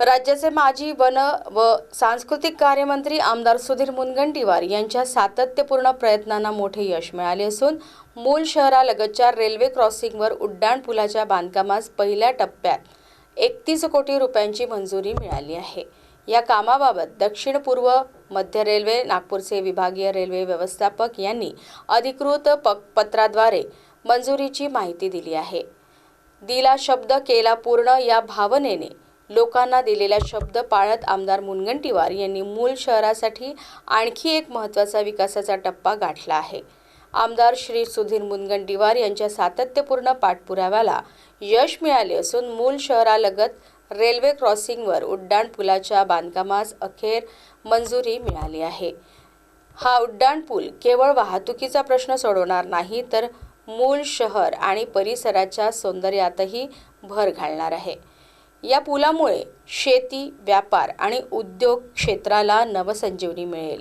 राज्याचे माजी वन व सांस्कृतिक कार्यमंत्री आमदार सुधीर मुनगंटीवार यांच्या सातत्यपूर्ण प्रयत्नांना मोठे यश मिळाले असून मूल शहरालगतच्या रेल्वे क्रॉसिंगवर उड्डाण पुलाच्या बांधकामास पहिल्या टप्प्यात एकतीस कोटी रुपयांची मंजुरी मिळाली आहे. या कामाबाबत दक्षिण पूर्व मध्य रेल्वे नागपूरचे विभागीय रेल्वे व्यवस्थापक यांनी अधिकृत प पत्राद्वारे मंजुरीची माहिती दिली आहे. दिला शब्द केला पूर्ण या भावनेने लोकांना दिलेला शब्द पाळत आमदार मुनगंटीवार यांनी मूल शहरासाठी आणखी एक महत्त्वाचा विकासाचा टप्पा गाठला आहे. आमदार श्री सुधीर मुनगंटीवार यांच्या सातत्यपूर्ण पाठपुराव्याला यश मिळाले असून मूल शहरालगत रेल्वे क्रॉसिंगवर उड्डाण पुलाच्या बांधकामास अखेर मंजुरी मिळाली आहे. हा उड्डाण पूल केवळ वाहतुकीचा प्रश्न सोडवणार नाही तर मूल शहर आणि परिसराच्या सौंदर्यातही भर घालणार आहे. या पुलामुळे शेती व्यापार आणि उद्योग क्षेत्राला नवसंजीवनी मिळेल.